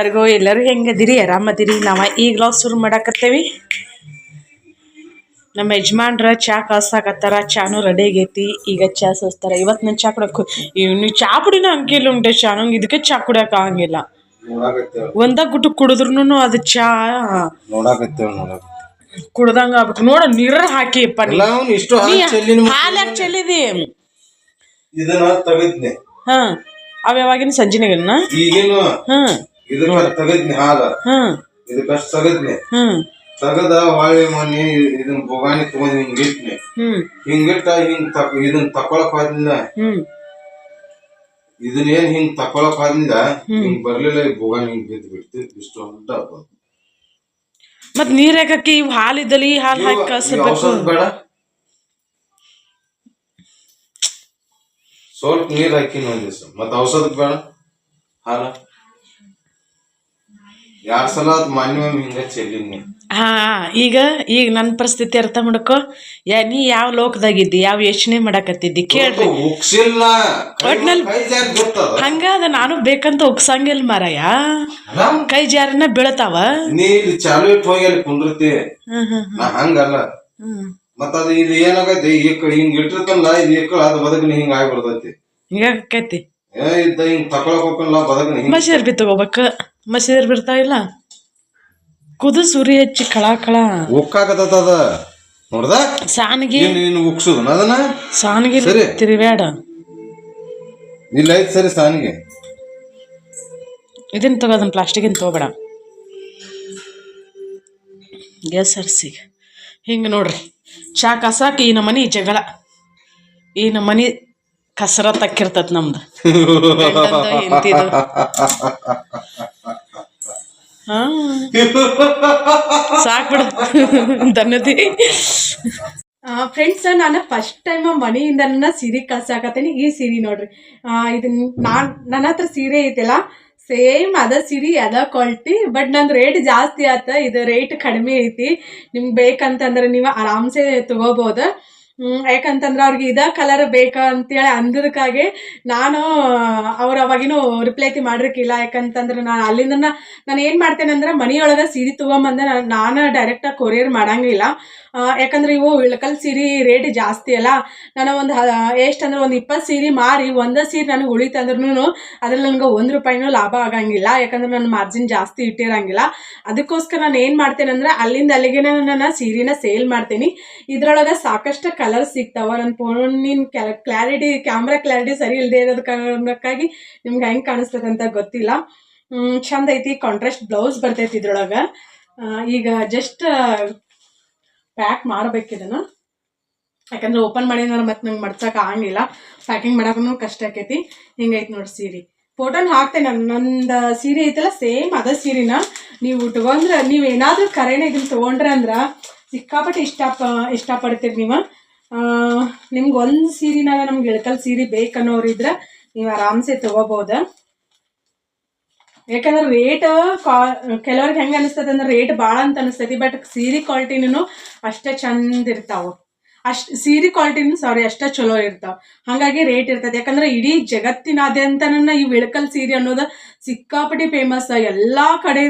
ಎಲ್ಲರಿಗೂ ಎಲ್ಲರೂ ಹೆಂಗದಿರಿ ಆರಾಮದಿರಿ? ನಾವು ಈಗ ಲಾಗ್ ಶುರು ಮಾಡಾಕತ್ತೇವಿ. ನಮ್ಮ ಯಜಮಾನ್ರ ಚಾ ಕಾಸಾಕತ್ತಾರ ಚಾನು ರೆಡಿ ಆಗೈತಿ. ಈಗ ಚಾ ಸೋಸ್ತಾರ. ಇವತ್ತು ನಾನು ಚಾ ಕುಡಕ್ಕೆ ಇವ್ನು ಚಾ ಪುಡಿನ ಹಂಗಿಲ್ಲ ಉಂಟೆ ಚಾ. ನಂಗೆ ಇದಕ್ಕೆ ಚಾ ಕುಡಿಯಕ್ಕೆ ಆಗಂಗಿಲ್ಲ. ನೋಡಾಕತ್ತೇವ ಒಂದ ಗುಟ್ಟು ಕುಡಿದ್ರು ಅದು ಚಾ. ಕುಡ್ದಂಗ ಆಗ್ಬೇಕು ನೋಡ ನೀರ ಹಾಕಿ ನೀ. ಎಲ್ಲ ಅವ್ನು ಇಷ್ಟು ಹಾಲು ಚೆಲ್ಲಿನ ಹಾಲು ಯಾಕೆ ಚೆಲ್ಲಿದಿ? ಇದನ್ನ ತೆಗದ್ನೆ. ಹಾ ಅವ ಯಾವಾಗಿನ ಸಂಜಿನಾಗನ್ನ ಈಗಿನ? ಹ್ಮ್ ಇದನ್ನ ತೆಗದ್ನಿ ಹಾಲ. ಹ್ಮ್ ಇದಕ್ಕಷ್ಟು ತೆಗದ್ನೆ. ಹ್ಮ್ ತೆಗದ ಹೊಳ್ಳಿ ಮೊನ್ನೆ ಇದನ್ನ ಬೊಗಾನಿ ತಗೊಂಡ್ ಹಿಂಗಿಟ್ನಿ ಹಿಂಗಿಟ್ಟ ಹಿಂಗ್ ತಕ್ ಇದನ್ನ ತಕೊಳಕ್ ಹೋದ್ನಿಲ್ಲ. ಹ್ಮ್. ಇದನ್ನ ಏನ್ ಹಿಂಗ್ ತಕೊಳಕ್ ಹೋದ್ನಿಲ್ಲ ಹಿಂಗ್ ಬರ್ಲಿಲ್ಲ ಈ ಬೊಗಾಣಿ ಹಿಂಗ್ ಬಿದ್ದು ಬಿಡ್ತಿ ಇಷ್ಟು ಅಂತ ಮತ್ ನೀರ್ ಯಾಕಿ ಇವ್ ಹಾಲ್ ಇದ್ದಲ್ಲಿ ಈ ಹಾಲ್ ಹಾಕಿ ಕಳ್ಸಬೇಕು. ಬೇಡ. ಸ್ವಲ್ಪ ನೀರ್ ಹಾಕಿ ಒಂದ್ ದಿವಸ ಮತ್ತ ಔಷಧ ಬೇಡ. ಹಾಲ. ಎರಡ್ ಸಲ ಅದ್ ಮಾನ್ಯ ಹಿಂಗ ಚೆಲ್ಲಿನಿ ಹಾ ಈಗ ಈಗ ನನ್ನ ಪರಿಸ್ಥಿತಿ ಅರ್ಥ ಮಾಡ್ಕೊ. ಯಾ ನೀ ಯಾವ ಲೋಕದಾಗಿದ್ದಿ ಯಾವ ಯೋಚನೆ ಮಾಡಕತ್ತಿದ್ದಿ? ಕೇಳ್ರಿ. ಉಕ್ಸಿಲ್ಲ ಒಟ್ನಲ್ಲಿ- ಕೈ ಜಾರಿ ಗೊತ್ತದ? ಹಂಗ ಅದ ನಾನು ಬೇಕಂತ ಉಗ್ಸಂಗಿಲ್ಲ ಮಾರಾಯ. ಅಲ್ಲ? ಕೈ ಜಾರಿನ ಬೀಳತಾವ. ನೀ ಇಲ್ಲಿ ಚಾಲು ಇಟ್ಟು ಹೋಗಿ ಅಲ್ಲಿ ಕುಂಡಿರ್ತಿ ಹ್ಮ್ ಹ್ಮ್ ನಾ ಹಂಗಲ್ಲ. ಹ್ಮ್. ಮತ್ತ ಅದು ಇದು ಏನಾಗೈತಿ? ಈಗ ಹಿಂಗ್ ಇಟ್ಟಿರ್ತಲ್ಲ ಇದು ಅದ ಅದು ಬದಕನ ಹಿಂಗ ಆಗ್ಬಿಡ್ತೈತಿ. ಹಿಂಗಾಕೈತಿ ಇದ್ದ ಹಿಂಗ್ ತಕೊಳಕ್ ಹೋಗಲ್ಲ ಬದಕನ ಹಿಂಗ್ ಮಸೀರ್ ಬಿ ತಗೋಬೇಕ? ಮಸೀರ್ ಬಿರ್ತಾವಿಲ್ಲ ಕುದು ಸುರಿ ಹಚ್ಚಿ ಕಳ ಕಳ ಉಕ್ಕಾಕತ್ತದ ಅದ. ನೋಡ್ದ? ಸಾನಿಗೆ ಏನ್ ನೀನು ಉಕ್ಸುದ ಅದನ್ನ? ಸಾನಿಗೆ ಸರಿ. ತಿರುವ್ಯಾಡ ಇಲ್ಲ ಐತ್ ಸರಿ ಸಾನಿಗೆ. ಇದನ್ನ ಪ್ಲಾಸ್ಟಿಕ್ ಪ್ಲಾಸ್ಟಿಕಿನ ತಗೋಬೇಡ. ಗ್ಯಾಸ್ ಅರ್ಸಿ ಹಿಂಗೆ ನೋಡ್ರಿ. ಚಾ ಕಸಾಕಿ ಈ ನಮನಿ ಜಗಳ. ಈ ನಮನಿ ಕಸರತ್ ಅಕ್ಕಿರ್ತತ್ ನಮ್ದು. ಸಾಕ್ಬಿಡ ಹೆಂಡ್ತಿದು. ಹಾ ಸಾಕ್ಬಿಡು ಧನ್ಯತಿ ಫ್ರೆಂಡ್ಸ್ ನಾನು ಫಸ್ಟ್ ಟೈಮ್ ಮನೆಯಿಂದ ನನ್ನ ಸೀರೆ ಕಳ್ಸಾಕತ್ತೀನಿ. ಈ ಸೀರೆ ನೋಡ್ರಿ. ಆ, ಇದನ್ನ ನಾನು ನನ್ನ ಹತ್ರ ಸೀರೆ ಐತಿಲ್ಲ ಸೇಮ್ ಅದ ಸೀರೆ ಅದ ಕ್ವಾಲಿಟಿ ಬಟ್ ನಂದು ರೇಟ್ ಜಾಸ್ತಿ ಆತ. ಇದು ರೇಟ್ ಕಡಿಮೆ ಐತಿ. ನಿಮ್ಗೆ ಬೇಕಂತಂದ್ರೆ ನೀವು ಆರಾಮ್ಸೆ ತಗೋಬೋದು. ಯಾಕಂತಂದ್ರೆ ಅವ್ರಿಗೆ ಇದ ಕಲರ್ ಬೇಕಾ ಅಂತೇಳಿ ಅಂದದಕ್ಕಾಗಿ ನಾನು ಅವ್ರು ಅವಾಗಿನೂ ರಿಪ್ಲೈತಿ ಮಾಡಿರ್ಕಿಲ್ಲ. ಯಾಕಂತಂದ್ರೆ ನಾನು ಅಲ್ಲಿಂದ ನಾನು ಏನು ಮಾಡ್ತೇನೆ ಅಂದ್ರೆ ಮನೆಯೊಳಗೆ ಸೀರೆ ತೊಗೊಂಬಂದೆ ನಾನು ನಾನು ಡೈರೆಕ್ಟಾಗಿ ಕೊರಿಯರ್ ಮಾಡಂಗಿಲ್ಲ. ಯಾಕಂದ್ರೆ ಇವು ಇಳಕಲ್ ಸೀರೆ ರೇಟ್ ಜಾಸ್ತಿ ಅಲ್ಲ. ನಾನು ಒಂದು ಎಷ್ಟು ಅಂದ್ರೆ ಒಂದು ಇಪ್ಪತ್ತು ಸೀರೆ ಮಾರಿ, ಒಂದೇ ಸೀರೆ ನನಗೆ ಉಳಿತಂದ್ರೂ ಅದ್ರಲ್ಲಿ ನನಗೆ ಒಂದು ರೂಪಾಯಿನೂ ಲಾಭ ಆಗಂಗಿಲ್ಲ. ಯಾಕಂದ್ರೆ ನನ್ನ ಮಾರ್ಜಿನ್ ಜಾಸ್ತಿ ಇಟ್ಟಿರಂಗಿಲ್ಲ. ಅದಕ್ಕೋಸ್ಕರ ನಾನು ಏನು ಮಾಡ್ತೇನೆ ಅಂದ್ರೆ ಅಲ್ಲಿಂದ ಅಲ್ಲಿಗೆ ನಾನು ಸೀರೆನ ಸೇಲ್ ಮಾಡ್ತೀನಿ. ಇದರೊಳಗೆ ಸಾಕಷ್ಟು ಸಿಗ್ತಾವ ನನ್ನ ಫೋನಿನ ಕ್ಲಾರಿಟಿ ಕ್ಯಾಮ್ರಾ ಕ್ಲಾರಿಟಿ ಸರಿ ಇಲ್ಲದೆ ಇರೋದ ಕಾರಣಕ್ಕಾಗಿ ನಿಮ್ಗೆ ಹೆಂಗೆ ಕಾಣಿಸ್ತದೆ ಅಂತ ಗೊತ್ತಿಲ್ಲ ಚಂದ ಐತಿ ಕಾಂಟ್ರಾಸ್ಟ್ ಬ್ಲೌಸ್ ಬರ್ತೈತಿ ಇದ್ರೊಳಗೆ. ಈಗ ಜಸ್ಟ್ ಪ್ಯಾಕ್ ಮಾಡಬೇಕಿದನ್ನು ಯಾಕಂದ್ರೆ ಓಪನ್ ಮಾಡಿದ್ರೆ ಮತ್ತೆ ನಂಗೆ ಮಡ್ಸಕ್ಕೆ ಆಗಂಗಿಲ್ಲ. ಪ್ಯಾಕಿಂಗ್ ಮಾಡೋಕ್ಕೂ ಕಷ್ಟ ಆಕೈತಿ. ಹಿಂಗೈತಿ ನೋಡಿ ಸೀರೆ. ಫೋಟೋನ ಹಾಕ್ತೇನೆ ನಾನು. ನಂದು ಸೀರೆ ಐತಲ್ಲ ಸೇಮ್ ಅದ ಸೀರೆನ. ನೀವು ತಗೊಂಡ್ರೆ, ನೀವು ಏನಾದರೂ ಕರೆನೇ ಇದನ್ನ ತೊಗೊಂಡ್ರೆ ಅಂದ್ರೆ ಸಿಕ್ಕಾಪಟ್ಟೆ ಇಷ್ಟ ಇಷ್ಟಪಡ್ತೀರಿ ನೀವು. ನಿಮ್ಗೆ ಒಂದು ಸೀರೆನಾಗ ನಮ್ಗೆ ಇಳಕಲ್ ಸೀರೆ ಬೇಕನ್ನೋರು ಇದ್ರೆ ನೀವು ಆರಾಮ್ಸೆ ತೊಗೋಬೋದು. ಯಾಕಂದ್ರೆ ರೇಟ್ ಕೆಲವ್ರಿಗೆ ಹೆಂಗೆ ಅನಿಸ್ತದೆ ಅಂದ್ರೆ ರೇಟ್ ಭಾಳ ಅಂತ ಅನಿಸ್ತೈತಿ ಬಟ್ ಸೀರೆ ಕ್ವಾಲಿಟಿನೂ ಅಷ್ಟೇ ಚಂದ ಇರ್ತಾವೆ. ಅಷ್ಟು, ಸೀರೆ ಕ್ವಾಲಿಟಿನೂ ಸಾರಿ ಅಷ್ಟೇ ಚಲೋ ಇರ್ತಾವೆ. ಹಾಗಾಗಿ ರೇಟ್ ಇರ್ತದೆ. ಯಾಕಂದ್ರೆ ಇಡೀ ಜಗತ್ತಿನಾದ್ಯಂತ ಈ ವಿಳಕಲ್ ಸೀರೆ ಅನ್ನೋದು ಸಿಕ್ಕಾಪಟ್ಟಿ ಫೇಮಸ್ ಎಲ್ಲ ಕಡೆ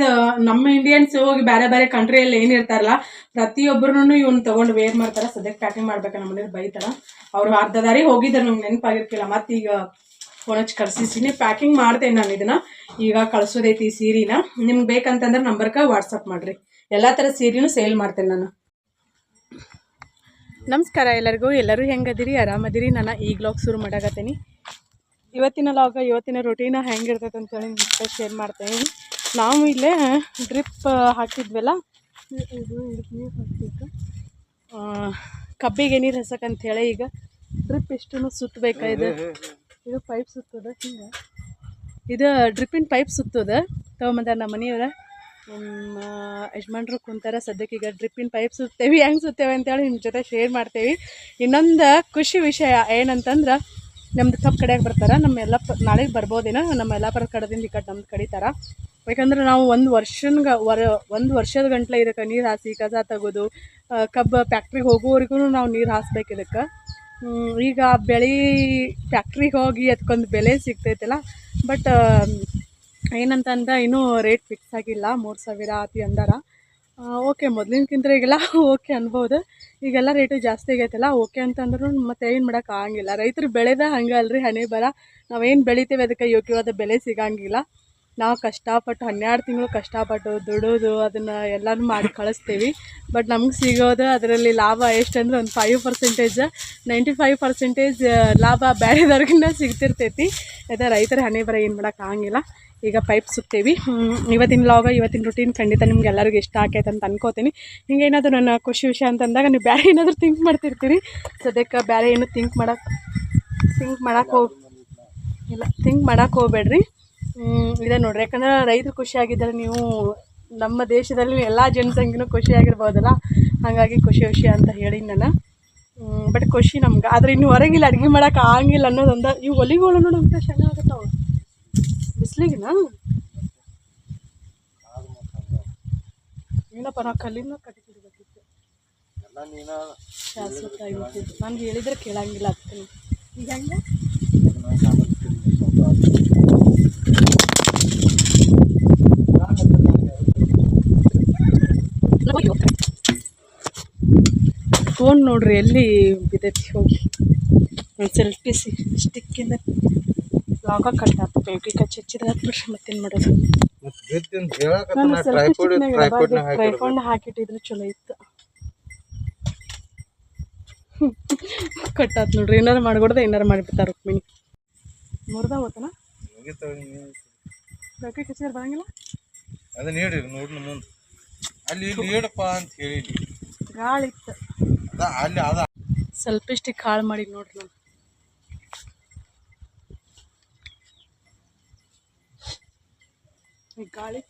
ನಮ್ಮ ಇಂಡಿಯನ್ಸ್ ಹೋಗಿ ಬೇರೆ ಬೇರೆ ಕಂಟ್ರಿಯಲ್ಲಿ ಏನಿರ್ತಾರಲ್ಲ ಪ್ರತಿಯೊಬ್ಬರೂ ಇವ್ನ ತಗೊಂಡ್ ವೇರ್ ಮಾಡ್ತಾರ. ಸದ್ಯಕ್ಕೆ ಪ್ಯಾಕಿಂಗ್ ಮಾಡ್ಬೇಕು ನಮ್ಮ ಮನೇಲಿ ಬೈತಾರ. ಅವ್ರು ಅರ್ಧ ದಾರಿ ಹೋಗಿದ್ದಾರೆ ನಮ್ಗೆ ನೆನಪಾಗಿರ್ತಿಲ್ಲ ಮತ್ತೆ ಈಗ ಫೋನ್ ಹಚ್ಚಿ ಕಳ್ಸಿದ್ದೀನಿ ಪ್ಯಾಕಿಂಗ್ ಮಾಡ್ತೇನೆ ನಾನು ಇದನ್ನ. ಈಗ ಕಳ್ಸೋದೈತಿ ಈ ಸೀರೆನ. ನಿಮ್ಗೆ ಬೇಕಂತಂದ್ರೆ ನಂಬರ್ಗೆ ವಾಟ್ಸಪ್ ಮಾಡಿರಿ. ಎಲ್ಲ ಥರ ಸೀರೆನೂ ಸೇಲ್ ಮಾಡ್ತೇನೆ ನಾನು. ನಮಸ್ಕಾರ ಎಲ್ಲರಿಗೂ. ಎಲ್ಲರೂ ಹೆಂಗದಿರಿ? ಆರಾಮದಿರಿ? ನಾನು ಈ ಲಾಗ್ ಶುರು ಮಾಡಾಕತ್ತೀನಿ. ಇವತ್ತಿನ ಲಾಗ ಇವತ್ತಿನ ರೊಟೀನ ಹೆಂಗಿರ್ತೈತೆ ಅಂತೇಳಿ ಜೊತೆ ಶೇರ್ ಮಾಡ್ತೀನಿ. ನಾವು ಇಲ್ಲೇ ಡ್ರಿಪ್ ಹಾಕಿದ್ವಲ್ಲ? ಕಬ್ಬಿಗೆ ನೀರು ಹಸಕಂತೇಳಿ ಈಗ ಡ್ರಿಪ್ ಎಷ್ಟು ಸುತ್ತಬೇಕಾ ಇದು. ಇದು ಪೈಪ್ ಸುತ್ತದ ಹಿಂಗೆ. ಇದು ಡ್ರಿಪ್ಪಿನ ಪೈಪ್ ಸುತ್ತದ. ತೊಗೊಂಬಂದಾರ ನಮ್ಮ ಮನೆಯವ್ರ ನಮ್ಮ ಯಜಮಾನ್ರು ಕುಂತಾರ. ಸದ್ಯಕ್ಕೆ ಈಗ ಡ್ರಿಪ್ಪಿನ ಪೈಪ್ ಸುತ್ತೇವೆ. ಹೆಂಗೆ ಸುತ್ತೇವೆ ಅಂತೇಳಿ ನಿಮ್ಮ ಜೊತೆ ಶೇರ್ ಮಾಡ್ತೇವೆ. ಇನ್ನೊಂದು ಖುಷಿ ವಿಷಯ ಏನಂತಂದ್ರೆ, ನಮ್ದು ತಪ್ಪು ಕಡೆಯಾಗ ಬರ್ತಾರೆ. ನಮ್ಮ ಎಲ್ಲ ನಾಳೆಗೆ ಬರ್ಬೋದೇನೋ, ನಮ್ಮ ಯಲ್ಲಾಪುರ ಕಡೆದಿಂದ ಈ ಕಡೆ ನಮ್ದು ಕಡಿತಾರ. ಯಾಕಂದ್ರೆ ನಾವು ಒಂದು ವರ್ಷನ್ಗ, ವರ, ಒಂದು ವರ್ಷದ ಗಂಟ್ಲೆ ಇದಕ್ಕೆ ನೀರು ಹಾಸಿ, ಕಸ ತೆಗೋದು ಕಬ್ಬು ಫ್ಯಾಕ್ಟ್ರಿಗೆ ಹೋಗೋವರೆಗೂ ನಾವು ನೀರು ಹಾಸ್ಬೇಕು ಇದಕ್ಕೆ. ಈಗ ಬೆಳೆ ಫ್ಯಾಕ್ಟ್ರಿಗೆ ಹೋಗಿ ಅದಕ್ಕೊಂದು ಬೆಲೆ ಸಿಗ್ತೈತಲ್ಲ. ಬಟ್ ಏನಂತಂದ್ರೆ ಇನ್ನೂ ರೇಟ್ ಫಿಕ್ಸ್ ಆಗಿಲ್ಲ, ಮೂರು ಸಾವಿರ ಆತಿ ಅಂದಾರ. ಓಕೆ ಮೊದಲಿನಕ್ಕಿಂತ ಈಗೆಲ್ಲ ಓಕೆ ಅನ್ಬೋದು. ಈಗೆಲ್ಲ ರೇಟು ಜಾಸ್ತಿ ಆಗೈತಲ್ಲ ಓಕೆ ಅಂತಂದ್ರೂ ಮತ್ತೆ ಏನು ಮಾಡೋಕೆ ಆಗಂಗಿಲ್ಲ. ರೈತರು ಬೆಳೆದ ಹಂಗೆ ಅಲ್ರಿ ಹಣೆ ಬರ. ನಾವೇನು ಬೆಳಿತೀವಿ ಅದಕ್ಕೆ ಯೋಗ್ಯವಾದ ಬೆಲೆ ಸಿಗಂಗಿಲ್ಲ. ನಾವು ಕಷ್ಟಪಟ್ಟು ಹನ್ನೆರಡು ತಿಂಗಳು ಕಷ್ಟಪಟ್ಟು ದುಡೋದು, ಅದನ್ನು ಎಲ್ಲನೂ ಮಾಡಿ ಕಳಿಸ್ತೀವಿ. ಬಟ್ ನಮ್ಗೆ ಸಿಗೋದು ಅದರಲ್ಲಿ ಲಾಭ ಎಷ್ಟಂದ್ರೆ ಒಂದು five percentage ninety five percentage ಲಾಭ ಬೇರೆದವ್ರಿಗಿನ್ನ ಸಿಗ್ತಿರ್ತೈತಿ. ಅದೇ ರೈತರ ಹಣೆ ಬರ ಏನು ಆಗಂಗಿಲ್ಲ. ಈಗ ಪೈಪ್ ಸುತ್ತೀವಿ ಇವತ್ತಿನ ಲಾಗ ಇವತ್ತಿನ ರುಟೀನ್ ಖಂಡಿತ ನಿಮ್ಗೆ ಎಲ್ಲರಿಗೂ ಇಷ್ಟ ಆಕೈತೆ ಅಂತ ಅನ್ಕೋತೀನಿ. ಹಿಂಗೆ ಏನಾದರೂ ನನ್ನ ಖುಷಿ ವಿಷಯ ಅಂತಂದಾಗ ನೀವು ಬೇರೆ ಏನಾದರೂ ಥಿಂಕ್ ಮಾಡ್ತಿರ್ತೀರಿ. ಸದ್ಯಕ್ಕೆ ಬೇರೆ ಏನು ಥಿಂಕ್ ಮಾಡಕ್ಕೆ ಥಿಂಕ್ ಮಾಡಕ್ಕೆ ಹೋಗಿ, ಇಲ್ಲ ಥಿಂಕ್ ಮಾಡಕ್ಕೆ ಹೋಗ್ಬೇಡ್ರಿ. ಇದೆ ನೋಡ್ರಿ. ಯಾಕಂದ್ರೆ ರೈತರು ಖುಷಿಯಾಗಿದ್ದರೆ ನೀವು ನಮ್ಮ ದೇಶದಲ್ಲಿ ಎಲ್ಲ ಜನಸಂಖ್ಯೆನೂ ಖುಷಿಯಾಗಿರ್ಬೋದಲ್ಲ ಹಾಗಾಗಿ ಖುಷಿ ವಿಷಯ ಅಂತ ಹೇಳಿ ನಾನು. ಬಟ್ ಖುಷಿ ನಮ್ಗೆ. ಆದ್ರೆ ಇನ್ನು ಹೊರಗಿಲ್ಲ, ಅಡುಗೆ ಮಾಡೋಕೆ ಆಗಿಲ್ಲ ಅನ್ನೋದೊಂದು ಇವು ಒಲಿಗಳು ನೋಡೋಂಥ ಚೆನ್ನಾಗತ್ತಾವ ಬಿಸ್ಲಿಗೆನಾ? ಏನಪ್ಪ ನಾವು ಕಲ್ಲಿನ ಕಟ್ಟಿಬಿಡ್ಬೇಕಿತ್ತು ಶಾಶ್ವತ ಆಗಿರ್ತಿತ್ತು ನಾನು ಹೇಳಿದ್ರೆ ಕೇಳಂಗಿಲ್ಲ ಅದಕ್ಕೆ. ಈಗ ಹೆಂಗೆ? ಫೋನ್ ನೋಡ್ರಿ, ಎಲ್ಲಿ ಬಿದ್ದೈತಿ ಹೋಗಿ? ಒಂದು ಸೆಲ್ಫಿ ಸಿ ಸ್ಟಿಕ್ಕಿಂದ ಕಟ್ ಕಟ್ಟಾತು ಈಗ ಚಚ್ಚಿದ ಹತ್ತು ವರ್ಷ ಮತ್ತೇನು ಮಾಡೋದು? ಟ್ರೈಫೋನ್ ಹಾಕಿಟ್ಟಿದ್ರೆ ಚಲೋ ಇತ್ತು. ಕಟ್ಟಾತ್ ನೋಡ್ರಿ. ಏನಾರು ಮಾಡ್ಕೊಡ್ದೆ ಏನಾರು ಮಾಡಿಬಿಡ್ತಾರ ರುಕ್ಮಿಣಿ. ಮುರ್ದ ಹೋತನ? ಬೇಕಿ ಕಚ್ಚಿದ್ರೆ ಬರಂಗಿಲ್ಲ? ಅದನ್ನ ಹೇಳಿ ನೋಡ್ ಮುಂದೆ. ಅಲ್ಲಿ ಹೇಳಪ್ಪ ಅಂತ ಹೇಳಿ ಗಾಳಿ ಇತ್ತು ಅದ ಅಲ್ಲಿ ಅದ. ಸ್ವಲ್ಪ ಸ್ಟಿಕ್ ಹಾಳು ಮಾಡಿ ನೋಡ್ರಿ ನಾನು ಗಾಳಿ.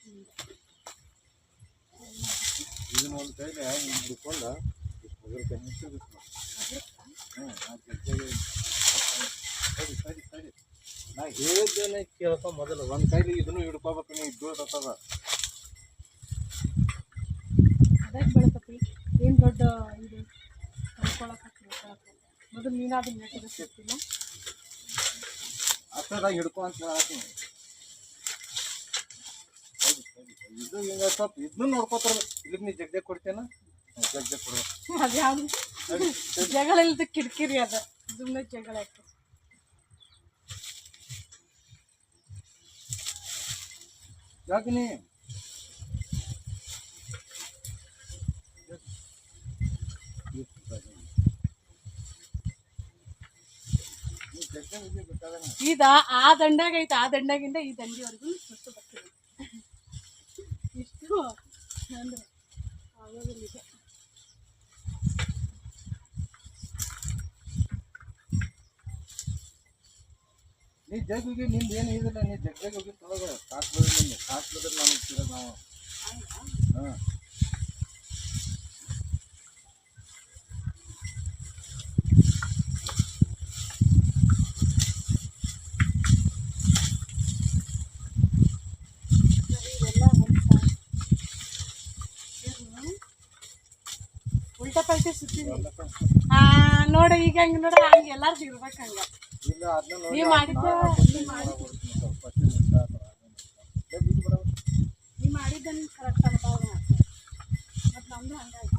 ಇದನ್ನ ಒಂದ್ ಕೈಲಿ ಹಿಡ್ಕೊಂಡ ಗದ್ದೆಗೆ ಸರಿ ಸರಿ ಸರಿ. ನಾ ಹೇಳಿದ್ದೇನೆ ಮೊದಲು. ಒಂದ್ ಕೈಲಿ ಇದನ್ನು ಹಿಡ್ಕೋಬೇಕು ನೀವು ಬೀಳ್ತದ ಅದಕ್ಕೆ ಬೆಳಕತ್ತಿ? ಏನು ದೊಡ್ಡ ಇದು? ಕಳ್ಕೊಳಕ್ಕೆ ಮೊದಲು ನೀನಾದ್ರೂ ನೆಟ್ಟಿಗೆ ಸಿಗ್ತಿಲ್ಲ ಅಷ್ಟದಾಗ ಹಿಡ್ಕೊ ಅಂತ ಹೇಳತ್ತೀನಿ ಇದು ಹಿಂಗ ಸ್ವಲ್ಪ ಇದನ್ನು ನೋಡ್ಕೋತಾರ. ಇದಕ್ಕೆ ನೀ ಜಗ್ ಜಗ್ ಕೊಡ್ತೇನ? ಹ್ಮ್, ಜಗ್ ಜಗ್ ಕೊಡ್ಬೇಕು. ಅದು ಯಾವುದು? ಜಗಳ ಇಲ್ದ ಕಿರಿಕಿರಿ ಅದ. ಸುಮ್ಮನೆ ಜಗಳ ಆಯ್ತು ಯಾಕೆ ನೀ? ಇದ ಆ ದಂಡಾಗ ಐತೆ ಆ ದಂಡಾಗಿಂದ ಈ ದಂಡಿವರೆಗೂ ಸುತ್ತು ಬರ್ತೀವಿ ಅಂದರೆ ಆಗೋದಿಲ್ಲ. ನೀ ಜಗ್ ನಿಂದು ಏನು ಇದಿಲ್ಲ ನೀ ಜಗ್ ಜಗ್ ಹೋಗಿ ತೊಳಗ ಕಾಸ್ ಬೆಳೆದ ನಿಂದು ಕಾಸ್ ಬೆಳೆದ್ರೆ ನಮಗೆ ನಾವು. ಹಾಂ. ಆ ನೋಡು ಈಗ ಹಂಗ ನೋಡ ಹಂಗ ಎಲ್ಲಾರ್ದು ಇರ್ಬೇಕು ಹಂಗ. ನೀವ್ ಮಾಡಿದ್ದ ನೀವ್ ಮಾಡಿದ್ದ. ನೀವ್ ಮಾಡಿದ್ದ ಕರೆಕ್ಟ್ ಅನ್ಬಾರ್ದು ಮತ್ ನಮ್ದು ಹಂಗಾಗಿತ್ತು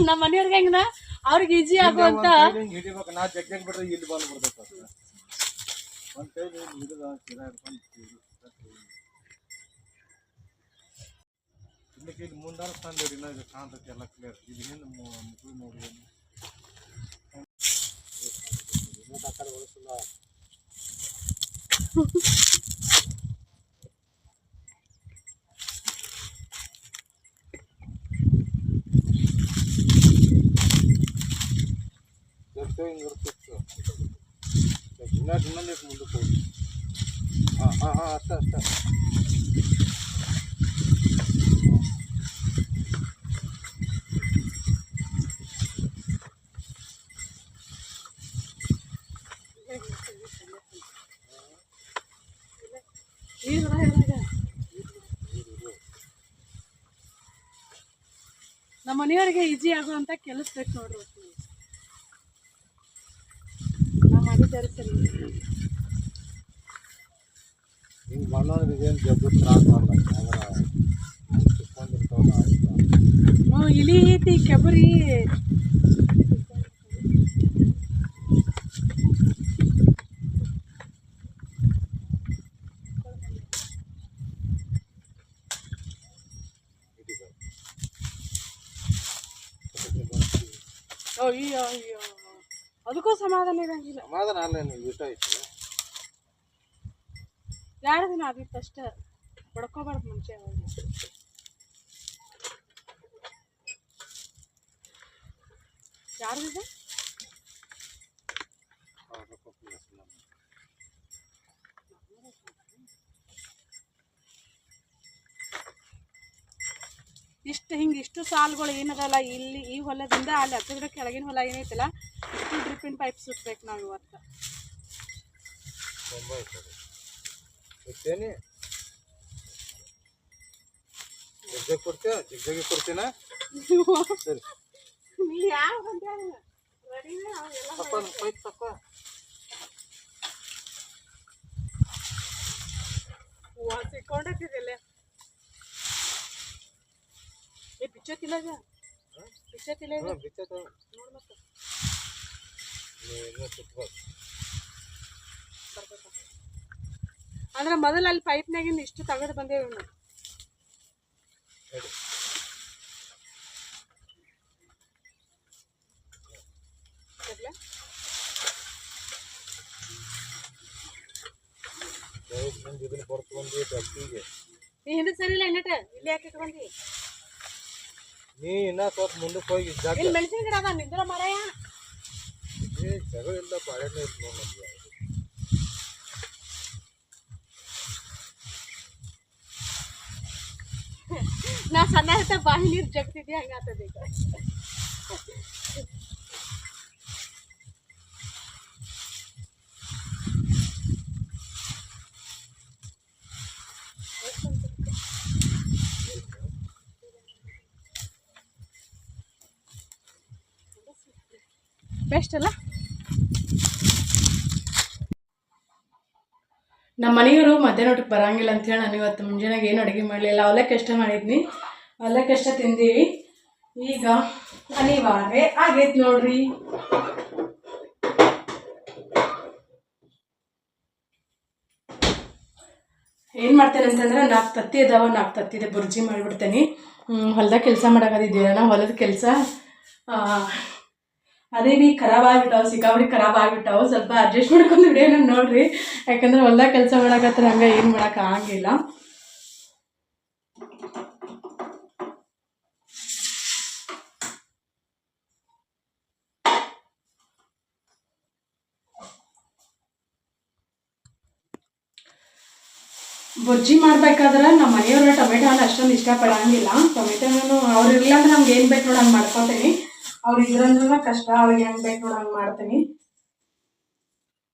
ನಮ್ಮ ಮನೆಯವ್ರಿಗೆ ಹೆಂಗ ಅವ್ರಿಗೆ ಈಜಿ ಆಗುವಂತ ಹಿಡಿಬೇಕು. ನಾ ಜಗ್ ಜಗ್ ಬಿಟ್ರೆ ಇಲ್ಲಿ ಬಂದು ಬಿಡ್ಬೇಕು ಒಂದು ಕೈ ಹಿಡಿದ ಸ್ಥಿರ ಹಿಡ್ಕೊಂಡು ಇಲ್ಲಿ ಇಲ್ಲಿ ಮುಂದಾರ ತಂದು ಹಿಡಿ ಇದು ಕಾಣ್ತೈತಿ ಎಲ್ಲ ಕ್ಲಿಯರ್ ಇದು ಹಿಂದೆ ಮುಗಿದು ನೋಡಿ ಎಷ್ಟು ಹಿಂಗೆ ಇರ್ತಿತ್ತು ಇನ್ನೊಂದು ಇನ್ನೊಂದು ಮುಂದಕ್ಕೆ ಹೋಗಿ. ಹಾಂ ಹಾಂ ಹಾಂ, ಅಷ್ಟೇ ಅಷ್ಟೇ. ನಮ್ಮ ಮನೆಯವರಿಗೆ ಈಜಿ ಆಗುವಂತ ಕೆಲಸ ಬೇಕು ನೋಡ್ರಿ ನಮ್ಮ ಮನೆ ಸರಿ ಹಿಂಗೆ ಇದೇನು ಜಗ್ಗು ತ್ರಾಸ ಇಲಿ ಐತಿ ಕೆಬರಿ ಅಯ್ಯೋ ಅಯ್ಯೋ ಅದಕ್ಕೂ ಸಮಾಧಾನ ಇರಂಗಿಲ್ಲ ಸಮಾಧಾನ ಅಲ್ಲ ಊಟ ಐತಿ ಎರಡು ದಿನ ಆಗಿತ್ತು ಅಷ್ಟೇ ಬಡ್ಕೋಬಾರ್ದು ಮುಂಚೆ ಹೋಗಿ ಇಷ್ಟು ಹಿಂಗೆ ಇಷ್ಟು ಸಾಲುಗಳು ಏನದಲ್ಲ ಇಲ್ಲಿ ಈ ಹೊಲದಿಂದ ಅಲ್ಲಿ ಹತ್ತಿದ್ರೆ ಕೆಳಗಿನ ಹೊಲ ಏನೈತಲ್ಲ ಇಷ್ಟು ಡ್ರಿಪ್ಪಿನ ಪೈಪ್ ಸುಟ್ಬೇಕು ನಾವು ಇವತ್ತು. ತುಂಬ ಏ ಬಿಚ್ಚತ್ತಿಲ್ಲ ಈಗ ಬಿಚ್ಚತ್ತಿಲ್ಲ ಈಗ ಹಾಂ ಬಿಚ್ಚದ ನೋಡ್ ಮತ್ತೆ. ಇನ್ನೂ ಸುತ್ಬೇಕು ಬರ್ಬೇಕು. ಅಂದ್ರೆ ಮೊದಲು ಅಲ್ಲಿ ಪೈಪ್ನಾಗಿಂದ ಇಷ್ಟು ತೆಗೆದು ಬಂದೇವೆ ನಾವು ಬಂದು ನೀ ಹಿಂದಕ್ಕೆ ಸರಿ ಇಲ್ಲ ಇನ್ನಟ. ಇಲ್ಲಿ ಯಾಕೆ ಇಟ್ಕೊಂಡಿ? ನೀ ಇನ್ನ ಸ್ವಲ್ಪ ಮುಂದಕ್ಕೆ ಹೋಗಿ ಜಾಗ ಇಲ್ಲಿ ಮೆಣಸಿನ ಗಿಡ ಅದ ನಿಂದ್ರ ಮರಯ ಏ ಜಗಳ ಇಲ್ಲ ಬಾಳೆನೇ ಇತ್ತು ನೋಡ್ ನಮ್ಗೆ ನಾ ಸಣ್ಣ ಇರ್ತ ಬಾಯಿ ನೀರು ಜಗ್ತಿದ್ದೆ ಹಂಗಾತದ ಈಗ ಬೆಸ್ಟ್ ಅಲ್ಲ ನಮ್ಮ ಮನೆಯವರು ಮಧ್ಯಾಹ್ನ ಊಟಕ್ಕೆ ಬರಂಗಿಲ್ಲ ಅಂತೇಳಿ ನಾನು ಇವತ್ತು ಮುಂಜಾನೆಗೆ ಏನು ಅಡುಗೆ ಮಾಡಲಿಲ್ಲ. ಅವಲಕ್ಕಿ ಅಷ್ಟೇ ಮಾಡಿದ್ನಿ. ಅವಲಕ್ಕಿ ಅಷ್ಟೇ ತಿಂದೀವಿ. ಈಗ ಅನಿವಾರ್ಯ ಆಗೈತೆ ನೋಡ್ರಿ. ಏನು ಮಾಡ್ತೇನೆ ಅಂತಂದ್ರೆ ನಾಲ್ಕು ತತ್ತಿ ಅದಾವ ನಾಲ್ಕು ತತ್ತಿದೆ ಬುರ್ಜಿ ಮಾಡಿಬಿಡ್ತೇನೆ. ಹೊಲ್ದಾಗ ಕೆಲಸ ಮಾಡೋದಿದ್ದೀವಿ ನಾವು ಹೊಲದ ಕೆಲಸ ಅದೇ ನೀ ಖರಾಬ್ ಆಗಿಬಿಟ್ಟಾವ ಸಿಕ್ಕಾಬಿಟ್ಟು ಖರಾಬ್ ಆಗಿಬಿಟ್ಟಾವು. ಸ್ವಲ್ಪ ಅಡ್ಜಸ್ಟ್ ಮಾಡ್ಕೊಂಡು ಬಿಡೇನ ನೋಡ್ರಿ. ಯಾಕಂದ್ರೆ ಹೊಲ್ದಾಗ ಕೆಲಸ ಮಾಡಕತ್ರ ಹಂಗೆ ಏನು ಮಾಡಕ್ಕೆ ಆಗಿಲ್ಲ ಬೊಜ್ಜಿ ಮಾಡ್ಬೇಕಾದ್ರೆ ನಮ್ಮ ಮನೆಯವ್ರ ಟೊಮೆಟೊ ಹಾಲು ಅಷ್ಟೊಂದು ಇಷ್ಟಪಡಂಗಿಲ್ಲ. ಟೊಮೆಟೊನೂ ಅವ್ರು ಇರಲಿಲ್ಲ ಅಂದ್ರೆ ನಮ್ಗೆ ಏನು ಬೇಕು ನೋಡಿ ಹಂಗೆ ಮಾಡ್ಕೊತೀನಿ. ಅವ್ರು ಕಷ್ಟ, ಅವ್ರಿಗೆ ಹೆಂಗ್ ಬೇಕು ನೋಡಿ ಹಂಗೆ ಮಾಡ್ತೀನಿ.